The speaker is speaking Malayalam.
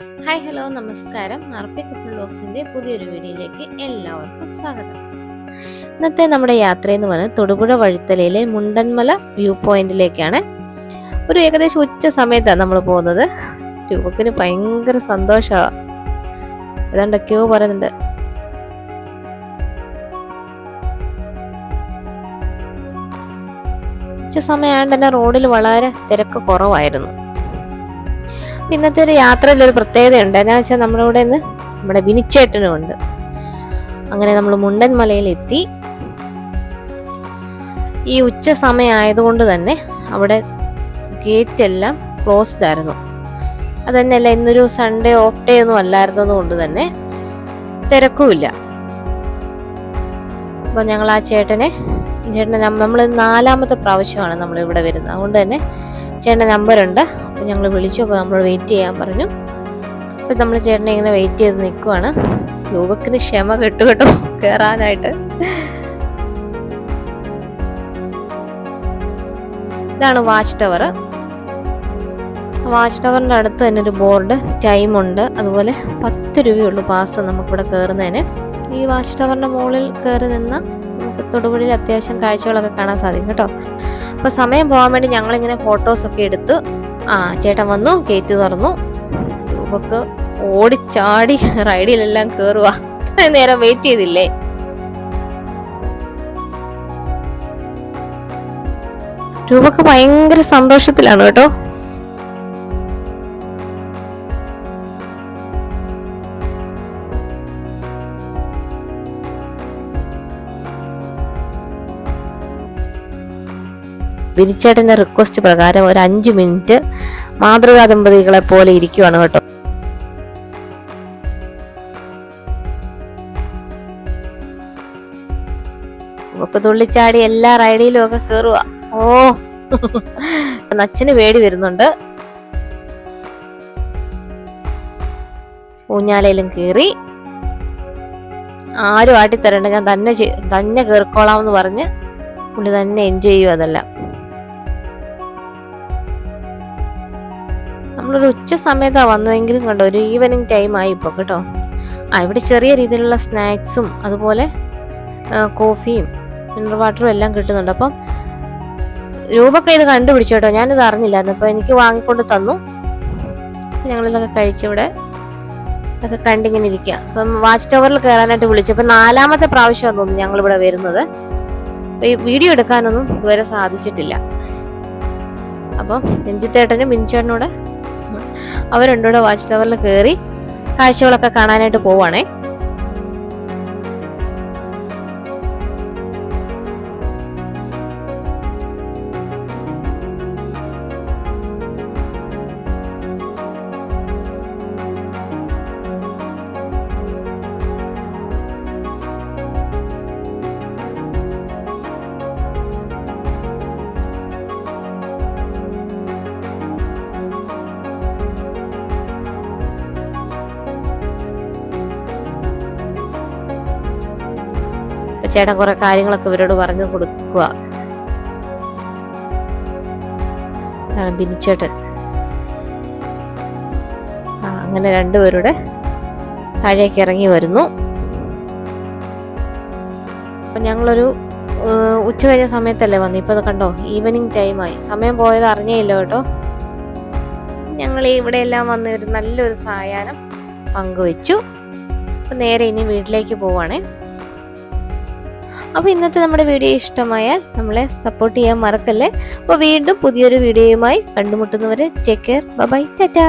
ഹായ് ഹലോ നമസ്കാരം. ആർ കപ്പിൾ ബോക്സിന്റെ പുതിയൊരു വീഡിയോയിലേക്ക് എല്ലാവർക്കും സ്വാഗതം. ഇന്നത്തെ നമ്മുടെ യാത്ര എന്ന് പറയുന്നത് തൊടുപുഴ വഴിത്തലയിലെ മുണ്ടന്മല വ്യൂ പോയിന്റിലേക്കാണ്. ഒരു ഏകദേശം ഉച്ച സമയത്താണ് നമ്മൾ പോകുന്നത്. രൂപക്കിന് ഭയങ്കര സന്തോഷമാണ് ഏതാണ്ടൊക്കെയോ പറയുന്നുണ്ട്. ഉച്ച സമയമായതുകൊണ്ട് തന്നെ റോഡിൽ വളരെ തിരക്ക് കുറവായിരുന്നു. ഇന്നത്തെ ഒരു യാത്രയിൽ ഒരു പ്രത്യേകതയുണ്ട്. എന്നാ വെച്ചാൽ നമ്മുടെ കൂടെ നമ്മുടെ ബിനിച്ചേട്ടനും ഉണ്ട്. അങ്ങനെ നമ്മൾ മുണ്ടൻ മലയിലെത്തി ഈ ഉച്ച സമയമായതുകൊണ്ട് തന്നെ അവിടെ ഗേറ്റ് എല്ലാം ക്ലോസ്ഡ് ആയിരുന്നു. അത് തന്നെയല്ല ഇന്നൊരു സൺഡേ ഓഫ് ഡേ ഒന്നും അല്ലായിരുന്നത് കൊണ്ട് തന്നെ തിരക്കുമില്ല. അപ്പൊ ഞങ്ങൾ ആ ചേട്ടനെ ചേട്ടനെ നമ്മൾ നാലാമത്തെ പ്രാവശ്യമാണ് നമ്മൾ ഇവിടെ വരുന്നത്. അതുകൊണ്ട് തന്നെ ചേട്ടന്റെ നമ്പറുണ്ട്. അപ്പോൾ ഞങ്ങൾ വിളിച്ചു അപ്പോൾ നമ്മൾ വെയിറ്റ് ചെയ്യാൻ പറഞ്ഞു. അപ്പോൾ നമ്മൾ ചേട്ടനെ ഇങ്ങനെ വെയിറ്റ് ചെയ്ത് നിൽക്കുവാണ്. രൂപക്കിന് ക്ഷമ കെട്ടു കേട്ടോ കയറാനായിട്ട് ഇതാണ് വാച്ച് ടവർ വാച്ച് ടവറിന്റെ അടുത്ത് തന്നെ ഒരു ബോർഡ് ടൈം ഉണ്ട്. അതുപോലെ പത്ത് രൂപയുള്ളൂ പാസ് നമുക്കിവിടെ കയറുന്നതിന് ഈ വാച്ച് ടവറിന്റെ മുകളിൽ കയറി നിന്ന് നമുക്ക് തൊടുപുഴയിൽ അത്യാവശ്യം കാഴ്ചകളൊക്കെ കാണാൻ സാധിക്കും കേട്ടോ. അപ്പോൾ സമയം പോകാൻ വേണ്ടി ഞങ്ങളിങ്ങനെ ഫോട്ടോസൊക്കെ എടുത്ത് ആ ചേട്ടൻ വന്നു ഗേറ്റ് തുറന്നു. നമുക്ക് ഓടിച്ചാടി റൈഡിലെല്ലാം കയറുക നേരം വെയിറ്റ് ചെയ്തില്ലേ? രൂപക്ക് ഭയങ്കര സന്തോഷത്തിലാണ് കേട്ടോ. വിരിച്ചേട്ടന്റെ റിക്വസ്റ്റ് പ്രകാരം ഒരു അഞ്ചു മിനിറ്റ് മാതൃകാ ദമ്പതികളെ പോലെ ഇരിക്കുവാണ് കേട്ടോ. നമുക്ക് തുള്ളിച്ചാടി എല്ലാ റൈഡിലും ഒക്കെ കേറുക ഓ. അച്ഛന് പേടി വരുന്നുണ്ട്. ഊഞ്ഞാലയിലും കയറി ആരും ആട്ടിത്തരണ്ട. ഞാൻ തന്നെ തന്നെ കയറിക്കോളാം എന്ന് പറഞ്ഞ് പുള്ളി തന്നെ എൻജോയ് ചെയ്യും അതെല്ലാം. നമ്മളൊരു ഉച്ച സമയത്താണ് വന്നതെങ്കിലും കണ്ടോ ഒരു ഈവനിങ് ടൈം ആയി ഇപ്പോൾ കേട്ടോ. ഇവിടെ ചെറിയ രീതിയിലുള്ള സ്നാക്സും അതുപോലെ കോഫിയും മിനറൽ വാട്ടറും എല്ലാം കിട്ടുന്നുണ്ട്. അപ്പം രൂപൊക്കെ ഇത് കണ്ടുപിടിച്ചു കേട്ടോ. ഞാനിത് അറിഞ്ഞില്ലായിരുന്നു. അപ്പോൾ എനിക്ക് വാങ്ങിക്കൊണ്ട് തന്നു. ഞങ്ങളിതൊക്കെ കഴിച്ചിവിടെ ഇതൊക്കെ കണ്ടിങ്ങനെ ഇരിക്കുക അപ്പം വാച്ച് ടവറിൽ കയറാനായിട്ട് വിളിച്ചു. അപ്പം നാലാമത്തെ പ്രാവശ്യമാണ് തോന്നുന്നു ഞങ്ങളിവിടെ വരുന്നത്. ഈ വീഡിയോ എടുക്കാനൊന്നും ഇതുവരെ സാധിച്ചിട്ടില്ല. അപ്പം രഞ്ജിത്തേട്ടനും മിനിച്ചേട്ടനൂടെ അവർ രണ്ടുകൂടെ വാച്ച് ടവറിൽ കയറി കാഴ്ചകളൊക്കെ കാണാനായിട്ട് പോവാണേ. ചേട്ടൻ കുറെ കാര്യങ്ങളൊക്കെ ഇവരോട് പറഞ്ഞു കൊടുക്കുക. ബിനിച്ചേട്ടൻ അങ്ങനെ രണ്ടുപേരുടെ താഴേക്ക് ഇറങ്ങി വരുന്നു. ഞങ്ങളൊരു ഉച്ച കഴിഞ്ഞ സമയത്തല്ലേ വന്നു? ഇപ്പൊ കണ്ടോ? ഈവനിങ് ടൈമായി സമയം പോയത് അറിഞ്ഞേയില്ല കേട്ടോ. ഞങ്ങൾ ഇവിടെ എല്ലാം വന്ന് ഒരു നല്ലൊരു സായാഹ്നം പങ്കുവെച്ചു. അപ്പൊ നേരെ ഇനി വീട്ടിലേക്ക് പോവാണേ. അപ്പോൾ ഇന്നത്തെ നമ്മുടെ വീഡിയോ ഇഷ്ടമായാൽ നമ്മളെ സപ്പോർട്ട് ചെയ്യാൻ മറക്കല്ലേ. അപ്പോൾ വീണ്ടും പുതിയൊരു വീഡിയോയുമായി കണ്ടുമുട്ടുന്നവരെ ടേക്ക് കെയർ ബൈ ടാറ്റാ